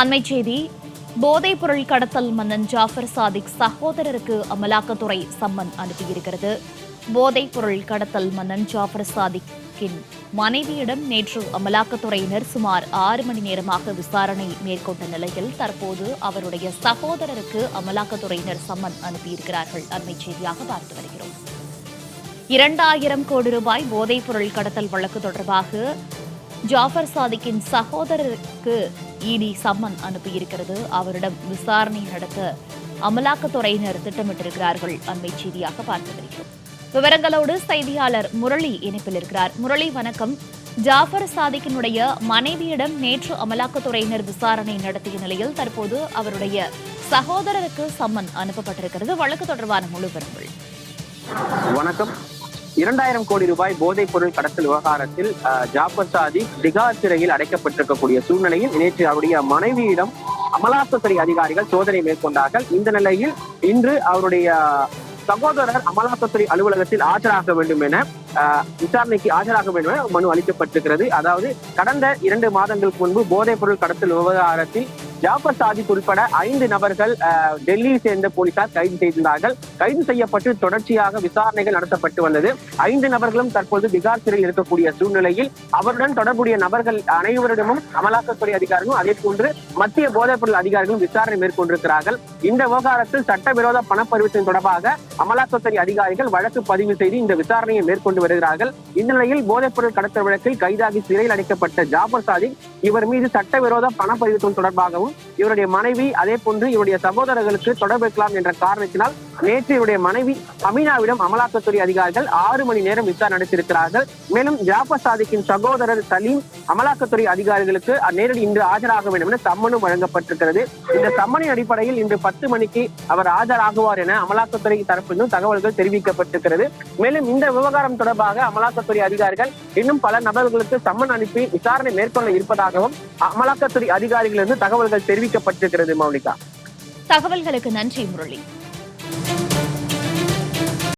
அண்மை செய்தி போதைப் பொருள் கடத்தல் மன்னன் ஜாஃபர் சாதிக் சகோதரருக்கு அமலாக்கத்துறை சம்மன் அனுப்பியிருக்கிறது. போதைப் பொருள் கடத்தல் மன்னன் ஜாஃபர் சாதிக்கின் மனைவியிடம் நேற்று அமலாக்கத்துறையினர் சுமார் ஆறு மணி நேரமாக விசாரணை மேற்கொண்ட நிலையில் தற்போது அவருடைய சகோதரருக்கு அமலாக்கத்துறையினர் சம்மன் அனுப்பியிருக்கிறார்கள். அண்மை செய்தியாக பார்த்து வருகிறோம். இரண்டாயிரம் கோடி ரூபாய் போதைப் பொருள் கடத்தல் வழக்கு தொடர்பாக ஜாஃபர் சாதிக்கின் சகோதரருக்கு இடி சம்மன் அனுப்பியிருக்கிறது. அவரிடம் விசாரணை நடத்த அமலாக்கத்துறையினர் திட்டமிட்டிருக்கிறார்கள். அண்மை செய்தியாக பார்த்து வருகிறோம். விவரங்களோடு செய்தியாளர் முரளி இணைப்பில் இருக்கிறார். முரளி வணக்கம். ஜாஃபர் சாதிக்கினுடைய மனைவியிடம் நேற்று அமலாக்கத்துறையினர் விசாரணை நடத்திய நிலையில் தற்போது அவருடைய சகோதரருக்கு சம்மன் அனுப்பப்பட்டிருக்கிறது. வழக்கு தொடர்பான முழு விவரங்கள் வணக்கம். இரண்டாயிரம் கோடி ரூபாய் போதைப் பொருள் கடத்தல் விவகாரத்தில் ஜாபர் ஜாஃபர் சாதிக் திகார் சிறையில் அடைக்கப்பட்டிருக்கக்கூடிய சூழ்நிலையில் நேற்று அவருடைய மனைவியிடம் அமலாக்கத்துறை அதிகாரிகள் சோதனை மேற்கொண்டார்கள். இந்த நிலையில் இன்று அவருடைய சகோதரர் அமலாக்கத்துறை அலுவலகத்தில் ஆஜராக வேண்டும் என அஹ், விசாரணைக்கு ஆஜராக வேண்டும் என மனு அளிக்கப்பட்டிருக்கிறது. அதாவது கடந்த இரண்டு மாதங்களுக்கு முன்பு போதைப் பொருள் கடத்தல் விவகாரத்தில் ஜாபர் சாதிக் உட்பட ஐந்து நபர்கள் டெல்லியை சேர்ந்த போலீசார் கைது செய்திருந்தார்கள். கைது செய்யப்பட்டு தொடர்ச்சியாக விசாரணைகள் நடத்தப்பட்டு வந்தது. ஐந்து நபர்களும் தற்போது திகார் சிறையில் இருக்கக்கூடிய சூழ்நிலையில் அவருடன் தொடர்புடைய நபர்கள் அனைவரிடமும் அமலாக்கத்துறை அதிகாரிகளும் அதே போன்று மத்திய போதைப் பொருள் அதிகாரிகளும் விசாரணை மேற்கொண்டிருக்கிறார்கள். இந்த விவகாரத்தில் சட்டவிரோத பணப்பரிவர்த்தனை தொடர்பாக அமலாக்கத்துறை அதிகாரிகள் வழக்கு பதிவு செய்து இந்த விசாரணையை மேற்கொண்டு வருகிறார்கள். இந்த நிலையில் போதைப் பொருள் கடத்தல் வழக்கில் கைதாகி சிறையில் அடைக்கப்பட்ட ஜாபர் சாதிக் இவர் மீது சட்டவிரோத பண பரிவர்த்தனை தொடர்பாகவும் இவருடைய மனைவி அதே போன்று இவருடைய சகோதரர்களுக்கு தொடர்பு இருக்கலாம் என்ற காரணத்தினால் நேற்று இவருடைய மனைவி அமீனாவிடம் அமலாக்கத்துறை அதிகாரிகள் ஆறு மணி நேரம் விசாரணை நடத்தியிருக்கிறார்கள். மேலும் ஜாபர் சாதிக்கின் சகோதரர் சலீம் அமலாக்கத்துறை அதிகாரிகளுக்கு நேரடி இன்று ஆஜராக வேண்டும் என சம்மனும் வழங்கப்பட்டிருக்கிறது. இந்த சம்மனின் அடிப்படையில் இன்று பத்து மணிக்கு அவர் ஆஜராகுவார் என அமலாக்கத்துறை தரப்பிலும் தகவல்கள் தெரிவிக்கப்பட்டிருக்கிறது. மேலும் இந்த விவகாரம் தொடர்பாக அமலாக்கத்துறை அதிகாரிகள் இன்னும் பல நபர்களுக்கு சம்மன் அனுப்பி விசாரணை மேற்கொள்ள இருப்பதாகவும் அமலாக்கத்துறை அதிகாரிகளிருந்து தகவல்கள் தெரிவிக்கப்பட்டிருக்கிறது மௌலிகா தகவல்களுக்கு நன்றி முரளி.